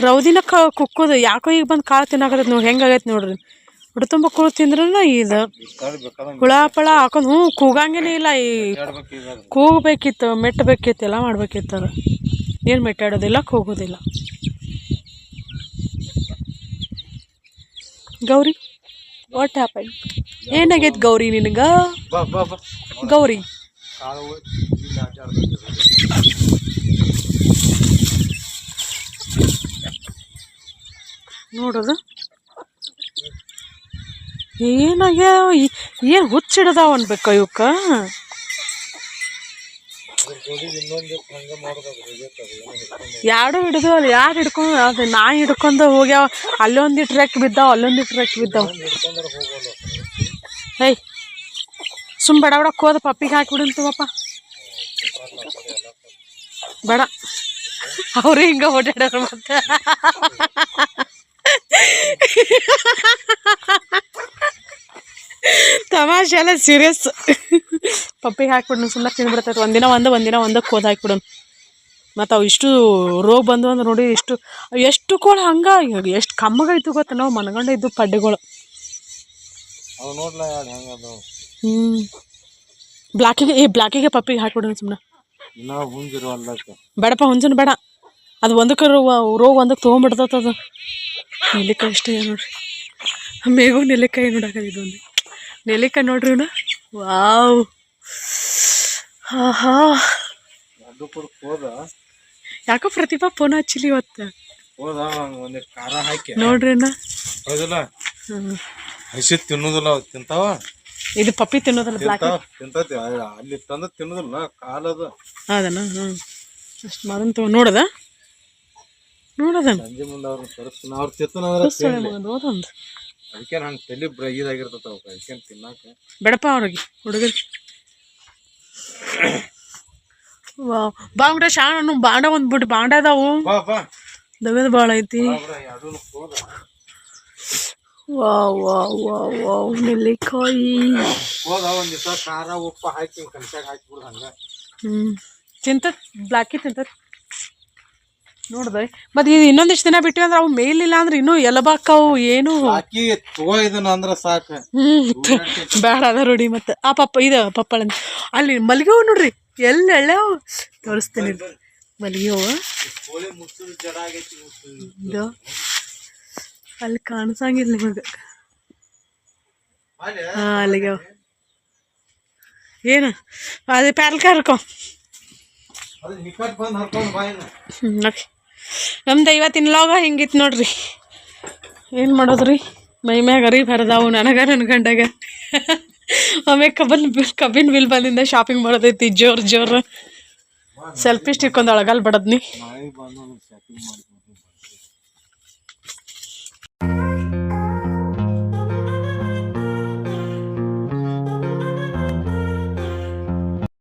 ರೌದಿನ ಕ ಕುಕ್ಕೋದು ಯಾಕೋ ಈಗ ಬಂದು ಕಾಳು ತಿನ್ನಾಕತ್ತೈತೆ ನೋಡಿ ಹೆಂಗಾಗೈತೆ ನೋಡ್ರಿ. ಹುಡು ತುಂಬ ಕುಳು ತಿಂದ್ರೂ ಇದು. ಹುಳ ಪಳ ಹಾಕೊಂಡು ಹ್ಞೂ ಕೂಗಂಗೇನೆ ಇಲ್ಲ ಈ ಕೂಗ್ಬೇಕಿತ್ತು ಮೆಟ್ಟಬೇಕಿತ್ತು ಎಲ್ಲ ಮಾಡ್ಬೇಕಿತ್ತು ಅದು. ಏನು ಮೆಟ್ಟಾಡೋದಿಲ್ಲ ಕೂಗೋದಿಲ್ಲ. ಗೌರಿ? ವಾಟ್ ಹ್ಯಾಪನ್ ಏನಾಗೈತೆ ಗೌರಿ ನಿನಗೆ? ಗೌರಿ. ನೋಡೋದು. ಏನಾಗ್ಯಾವ ಏನು ಹುಚ್ಚಿಡ್ದಾವ ಅನ್ಬೇಕು ಇವಕ್ಕ ಯಾರು ಹಿಡಿದು ಅಲ್ಲಿ ಯಾರು ಹಿಡ್ಕೊಂಡು ಅದು ನಾ ಹಿಡ್ಕೊಂಡು ಹೋಗ್ಯಾವ ಅಲ್ಲೊಂದು ರೆಕ್ ಬಿದ್ದಾವ ಅಲ್ಲೊಂದು ರೆಕ್ ಬಿದ್ದಾವ. ಏಯ್, ಸುಮ್ ಬಡ ಬಡ, ಕೋದ ಪಪ್ಪಿಗೆ ಹಾಕಿಬಿಡಂತವಪ್ಪ ಬೇಡ. ಅವ್ರು ಹಿಂಗ ಓಡಾಡೋರು ಮತ್ತೆ. ತಮಾಷೆ ಎಲ್ಲ ಸೀರಿಯಸ್ ಪಪ್ಪಿಗೆ ಹಾಕ್ಬಿಡೋಣ ಸುಮ್ಮನೆ ತಿಂದ್ಬಿಡ್ತೈತೆ ಒಂದಿನ ಒಂದು ಒಂದಿನ ಒಂದಕ್ಕೆ ಕೋದ್ ಹಾಕ್ಬಿಡೋಣ ಮತ್ತು ಅವು ಇಷ್ಟು ರೋಗ ಬಂದು ಅಂದ್ರೆ ನೋಡಿ ಎಷ್ಟು ಎಷ್ಟು ಕೋಳ ಹಂಗೆ ಎಷ್ಟು ಕಮ್ಮಗೈತು ಗೊತ್ತ ನಾವು ಮನಗಂಡ ಇದ್ದು ಪಡ್ಡೆಗಳು. ಹ್ಞೂ ಬ್ಲಾಕಿಗೆ ಈ ಬ್ಲಾಕಿಗೆ ಪಪ್ಪಿಗೆ ಹಾಕ್ಬಿಡೋಣ ಸುಮ್ಮನೆ ಬೇಡಪ್ಪ ಹುಂಜನ್ ಬೇಡ. ಅದು ಒಂದಕ್ಕೆ ರೋಗ ರೋಗ ಒಂದಕ್ಕೆ ತೊಗೊಂಬಿಡ್ತದ ಅದು. ನೆಲ್ಲಿಕಾಯಿ ಇಷ್ಟ ನೋಡ್ರಿ. ಮೇಗು ನೆಲ್ಲಿಕಾಯಿ ನೋಡಕ್ಕೆ ಇದೊಂದು ನೆಲ್ಲಿಕಾಯಿ ನೋಡ್ರಿ ಇವನು ವಾವ್. ಆಹಾ. ಯಾಕೋ ಪ್ರತಿಭಾ ಫೋನ್ ಹಚ್ಚಿಲಿ ಇವತ್ತು? ನೋಡ್ರಿ ಹಸಿ ತಿನ್ನೋದಿಲ್ಲ ಅವು ತಿಂತಾವ ಇದು ಪಪ್ಪಿ ತಿನ್ನೋದಲ್ಲ ಬ್ಲಾಕ್ ತಿಂತಾವ ತಿಂತತಿ. ಅಲ್ಲಿ ತಂದ ತಿನ್ನೋದಿಲ್ಲ ಕಾಲದ. ಅದನ್ನ ಅಷ್ಟು ಮಾರನ್ ತಗೋ ನೋಡದ? ನೋಡದ? ಸಂಜೆ ಮುಂದೆ ಅವ್ರನ್ನ ತರಿಸ್ತಾನ ಅವ್ರು ತಿತ್ತನಂದ್ರೆ ತಿನ್ಲಿ. ನೋಡೊಂದು ಅದಕ್ಕೆ ಹಂಗೆ ತಲೆ ಬ್ರ ಇದಾಗಿರ್ತೈತೆ ಅದಕ್ಕೆ ತಿನ್ನಾಕ. ಬೇಡಪ್ಪ ಅವ್ರಿಗೆ. ಹುಡುಗರಿಗೆ. ಬಾಂಗ್ಡ ಶಾಣ ಬಾಂಡ ಒಂದು ಬಿಟ್ಟು ಬಾಂಡ ಅದಾವು. ಬಾಳ ದಗದ ಭಾಳ ಐತಿ ವಾವ್ ವಾವ್ ವಾವ್ ವಾವ್. ನೆಲ್ಲಿಕಾಯಿ. ಖಾರ ಉಪ್ಪು ಹಾಕಿ ಕನ್ಸಾಗ ಹಾಕಿಬಿಡು ಹಂಗ. ಹ್ಞೂ ತಿಂತತ್ ಬ್ಲಾಕಿ ತಿಂತತ್ ನೋಡ್ದೆ. ಮತ್ತೆ ಇದು ಇನ್ನೊಂದಿಷ್ಟು ದಿನ ಬಿಟ್ಟಿವಿ ಅಂದ್ರೆ ಅವು ಮೇಲಿಲ್ಲ ಅಂದ್ರೆ ಇನ್ನೂ ಎಲಬಾಕವು ಏನು? ಹಾಕಿ ಅಂದ್ರ ಸಾಕ. ಹ್ಮ್. ಬೇಡ ಅದ ರೂಢಿ ಮತ್ತೆ. ಆ ಪಪ್ಪ ಇದು ಪಪ್ಪಳ ಅಲ್ಲಿ ಮಲ್ಗೆ ಹೂ ನೋಡ್ರಿ. ಎಲ್ಲಿ ಎಳ್ಳ್ಯಾವ ತೋರಿಸ್ತೀನಿ ಮಲ್ಗೆ ಹೂವು. ಇದು. ಅಲ್ಲಿ ಕಾಣಿಸಂಗಿಲ್ಲ ನಿಮಗೆ. ಹಾ ಅಲ್ಲಿಗೆ. ಏನು? ಅದೇ ಪ್ಯಾಲ್ಕ ಹರ್ಕೊ ಅದು ನಮ್ದು ಇವತ್ತಿನ ಲಾಗ ಹಿಂಗಿತ್ತು ನೋಡ್ರಿ. ಏನು ಮಾಡೋದ್ರಿ? ಮೈ ಮ್ಯಾಗ ಅರಿ ಬರದಾವು ನನಗ ನನ್ನ ಗಂಡಾಗ. ಆಮೇಲೆ ಕಬ್ಬನ್ ಬಿಲ್, ಕಬ್ಬಿನ ಬಿಲ್ ಬಂದಿಂದ ಶಾಪಿಂಗ್ ಮಾಡೋದೈತಿ ಜೋರ್ ಜೋರ್. ಸೆಲ್ಫಿ ಸ್ಟಿಕ್ ಒಂದು ಅಳಗಲ್ ಬಡದ್ನಿ.